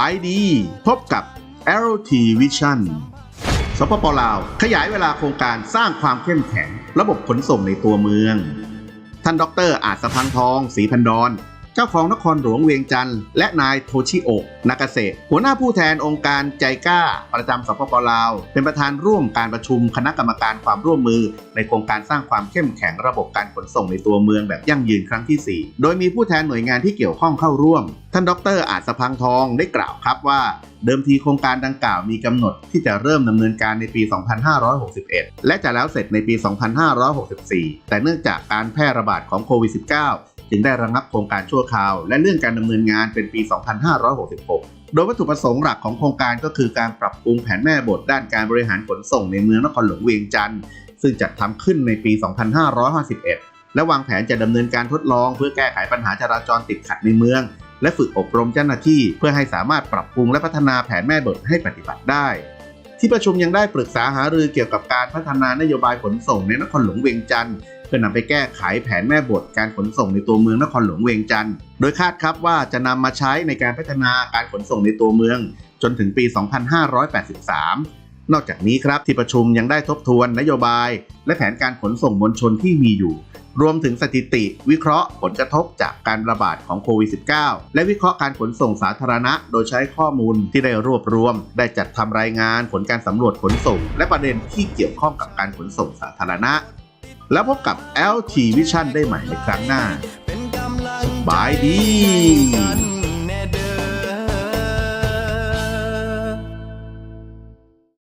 ายดี พบกับ LT Vision สปปลาว ขยายเวลาโครงการสร้างความเข้มแข็ง ระบบขนส่งในตัวเมือง ท่านดรอาจสะพังทองศรีพันดอน จ้าของนครหลวงเวียงจันทร์และนายโทชิโอะนากาเกษตรหัวหน้าผู้แทนองค์การใจกล้า ประจำสปปลาว เป็นประธานร่วมการประชุมคณะกรรมการความร่วมมือ ในโครงการสร้างความเข้มแข็งระบบการขนส่งในตัวเมืองแบบยั่งยืนครั้งที่ 4 โดยมีผู้แทนหน่วยงานที่เกี่ยวข้องเข้าร่วม ท่านดรอาจสะพังทองได้กล่าวครับว่าเดิมทีโครงการดังกล่าวมีกำหนดที่จะเริ่มดำเนินการในปี 2561 และจะแล้วเสร็จในปี 2564 แต่เนื่องจากการแพร่ระบาดของโควิด -19 จึงได้ระงับโครงการชั่วคราว และเรื่องการดำเนินงานเป็นปี 2566 โดยวัตถุประสงค์หลักของโครงการก็คือการปรับปรุงแผนแม่บทด้านการบริหารขนส่งในเมืองนครหลวงเวียงจันทร์ซึ่งจัดทำขึ้นในปี 2551 และวางแผนจะดำเนินการทดลอง เพื่อแก้ไขปัญหาจราจรติดขัดในเมือง และฝึกอบรมเจ้าหน้าที่ เพื่อให้สามารถปรับปรุงและพัฒนาแผนแม่บทให้ปฏิบัติได้ที่ประชุมยังได้ปรึกษาหารือเกี่ยวกับการพัฒนานโยบายขนส่งในนครหลวงเวียงจันทร์ พื่อนำไปแก้ไขแผนแม่บทการขนส่งในตัวเมืองนครหลวงเวียงจันทร์โดยคาดครับว่าจะนำมาใช้ในการพัฒนาการขนส่งในตัวเมือง จนถึงปี 2583 นอกจากนี้ครับที่ประชุมยังได้ทบทวนนโยบาย และแผนการขนส่งมวลชนที่มีอยู่ รวมถึงสถิติ วิเคราะห์ผลกระทบจากการระบาดของโควิด -19 และวิเคราะห์การขนส่งสาธารณะ โดยใช้ข้อมูลที่ได้รวบรวม ได้จัดทำรายงานผลการสำรวจขนส่ง และประเด็นที่เกี่ยวข้องกับการขนส่งสาธารณะ แล้วพบกับ LT Vision ได้ใหม่ในครั้งหน้าเป็นกำลังบายดีกัน